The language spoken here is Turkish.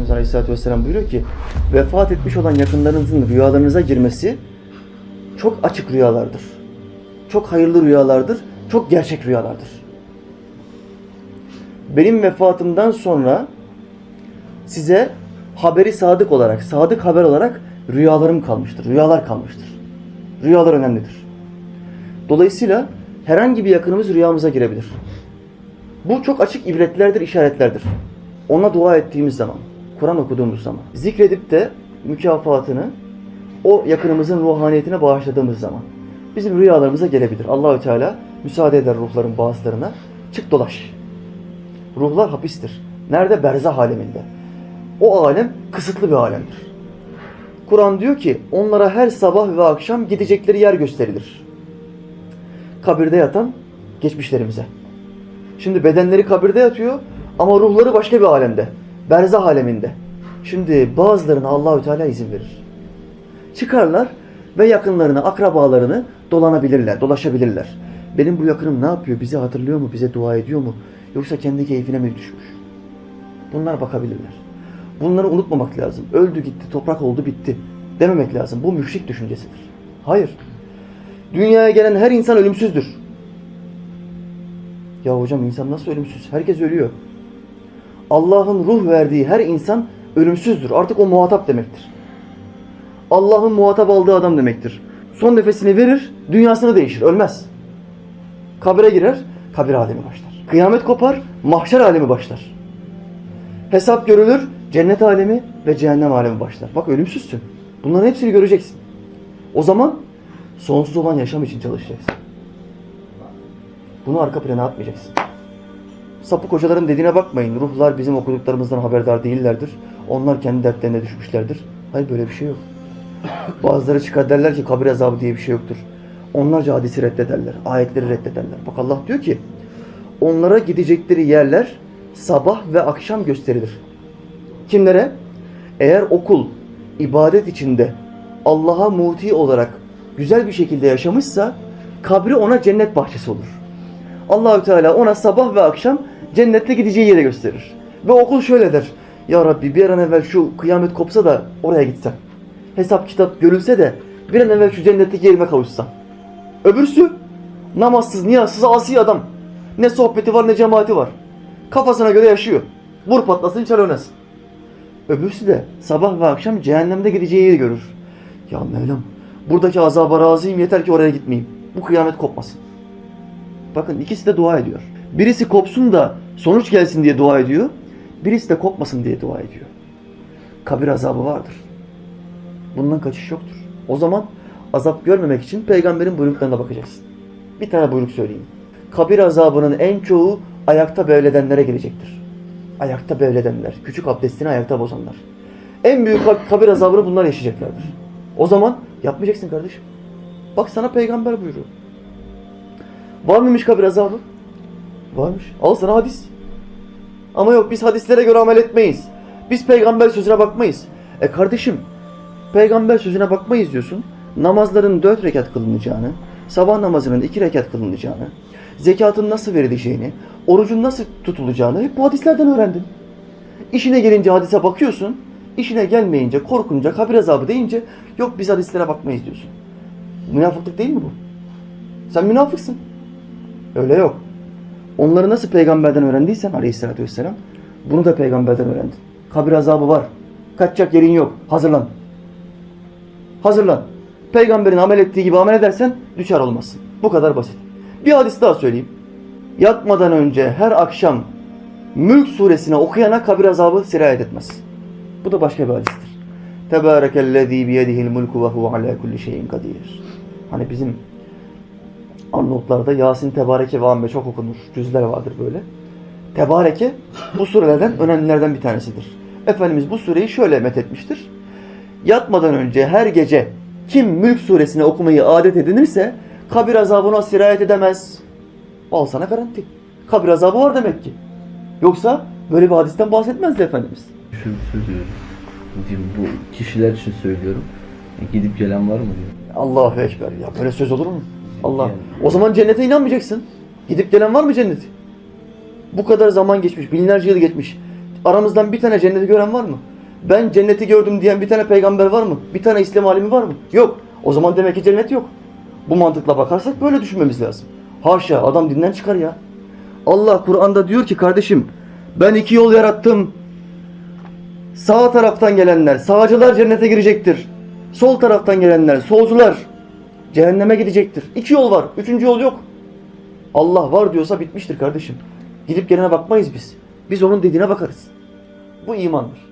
Efendimiz Aleyhisselatü Vesselam buyuruyor ki vefat etmiş olan yakınlarınızın rüyalarınıza girmesi çok açık rüyalardır. Çok hayırlı rüyalardır. Çok gerçek rüyalardır. Benim vefatımdan sonra size haberi sadık olarak, sadık haber olarak rüyalarım kalmıştır. Rüyalar kalmıştır. Rüyalar önemlidir. Dolayısıyla herhangi bir yakınımız rüyamıza girebilir. Bu çok açık ibretlerdir, işaretlerdir. Ona dua ettiğimiz zaman, Kur'an okuduğumuz zaman, zikredip de mükafatını o yakınımızın ruhaniyetine bağışladığımız zaman bizim rüyalarımıza gelebilir. Allahü Teala müsaade eder ruhların bazılarına. Çık dolaş. Ruhlar hapistir. Nerede? Berzah aleminde. O alem kısıtlı bir alemdir. Kur'an diyor ki onlara her sabah ve akşam gidecekleri yer gösterilir. Kabirde yatan geçmişlerimize. Şimdi bedenleri kabirde yatıyor ama ruhları başka bir alemde. Berzah aleminde. Şimdi bazılarına Allahü Teala izin verir. Çıkarlar ve yakınlarını, akrabalarını dolanabilirler, dolaşabilirler. Benim bu yakınım ne yapıyor? Bizi hatırlıyor mu? Bize dua ediyor mu? Yoksa kendi keyfine mi düşmüş? Bunlar bakabilirler. Bunları unutmamak lazım. Öldü gitti, toprak oldu bitti dememek lazım. Bu müşrik düşüncesidir. Hayır. Dünyaya gelen her insan ölümsüzdür. Ya hocam insan nasıl ölümsüz? Herkes ölüyor. Allah'ın ruh verdiği her insan ölümsüzdür. Artık o muhatap demektir. Allah'ın muhatap aldığı adam demektir. Son nefesini verir, dünyasını değişir, ölmez. Kabire girer, kabir alemi başlar. Kıyamet kopar, mahşer alemi başlar. Hesap görülür, cennet alemi ve cehennem alemi başlar. Bak ölümsüzsün. Bunların hepsini göreceksin. O zaman sonsuz olan yaşam için çalışacaksın. Bunu arka plana atmayacaksın. Sapık hocaların dediğine bakmayın. Ruhlar bizim okuduklarımızdan haberdar değillerdir. Onlar kendi dertlerine düşmüşlerdir. Hayır böyle bir şey yok. Bazıları çıkar derler ki kabir azabı diye bir şey yoktur. Onlarca hadisi reddederler. Ayetleri reddederler. Bak Allah diyor ki onlara gidecekleri yerler sabah ve akşam gösterilir. Kimlere? Eğer okul ibadet içinde Allah'a muti olarak güzel bir şekilde yaşamışsa kabri ona cennet bahçesi olur. Allahü Teala ona sabah ve akşam cennette gideceği yere gösterir. Ve okul şöyle der. Ya Rabbi bir an evvel şu kıyamet kopsa da oraya gitsem. Hesap kitap görülse de bir an evvel şu cennetteki yerime kavuşsam. Öbürsü namazsız, niyazsız, asi adam. Ne sohbeti var ne cemaati var. Kafasına göre yaşıyor. Vur patlasın çal oynasın. Öbürsü de sabah ve akşam cehennemde gideceği yeri görür. Ya Mevlam buradaki azaba razıyım yeter ki oraya gitmeyeyim. Bu kıyamet kopmasın. Bakın ikisi de dua ediyor. Birisi kopsun da sonuç gelsin diye dua ediyor. Birisi de kopmasın diye dua ediyor. Kabir azabı vardır. Bundan kaçış yoktur. O zaman azap görmemek için peygamberin buyruklarına bakacaksın. Bir tane buyruk söyleyeyim. Kabir azabının en çoğu ayakta bevledenlere gelecektir. Ayakta bevledenler, küçük abdestini ayakta bozanlar. En büyük kab- kabir azabını bunlar yaşayacaklardır. O zaman yapmayacaksın kardeşim. Bak sana peygamber buyuruyor. Var mıymış kabir azabı? Varmış. Al sana hadis. Ama yok biz hadislere göre amel etmeyiz. Biz peygamber sözüne bakmayız. E kardeşim peygamber sözüne bakmayız diyorsun. Namazların dört rekat kılınacağını, sabah namazının iki rekat kılınacağını, zekatın nasıl verileceğini, orucun nasıl tutulacağını hep bu hadislerden öğrendin. İşine gelince hadise bakıyorsun, işine gelmeyince, korkunca, kabir azabı deyince yok biz hadislere bakmayız diyorsun. Münafıklık değil mi bu? Sen münafıksın. Öyle yok. Onları nasıl peygamberden öğrendiysen aleyhissalatü vesselam bunu da peygamberden öğrendin. Kabir azabı var. Kaçacak yerin yok. Hazırlan. Hazırlan. Peygamberin amel ettiği gibi amel edersen düşer olmazsın. Bu kadar basit. Bir hadis daha söyleyeyim. Yatmadan önce her akşam Mülk suresini okuyana kabir azabı sirayet etmez. Bu da başka bir hadistir. Tebârekellezî biyedihil mulku ve huve alâ kulli şeyin kadir. Hani bizim Arnavutlarda Yasin Tebareke ve Amme çok okunur. Cüzler vardır böyle. Tebareke bu surelerden önemlilerden bir tanesidir. Efendimiz bu sureyi şöyle methetmiştir. Yatmadan önce her gece kim Mülk suresini okumayı adet edinirse kabir azabına sirayet edemez. Al sana garanti. Kabir azabı var demek ki. Yoksa böyle bir hadisten bahsetmezdi Efendimiz. Şu sözü diyeyim, bu kişiler için söylüyorum. E, Gidip gelen var mı diyor. Allahu Ekber ya böyle söz olur mu? Allah. Yani. O zaman cennete inanmayacaksın. Gidip gelen var mı cenneti? Bu kadar zaman geçmiş, binlerce yıl geçmiş. Aramızdan bir tane cenneti gören var mı? Ben cenneti gördüm diyen bir tane peygamber var mı? Bir tane İslam alimi var mı? Yok. O zaman demek ki cennet yok. Bu mantıkla bakarsak böyle düşünmemiz lazım. Haşa adam dinden çıkar ya. Allah Kur'an'da diyor ki kardeşim ben iki yol yarattım. Sağ taraftan gelenler, sağcılar cennete girecektir. Sol taraftan gelenler, solcular cehenneme gidecektir. İki yol var. Üçüncü yol yok. Allah var diyorsa bitmiştir kardeşim. Gidip gelene bakmayız biz. Biz onun dediğine bakarız. Bu imandır.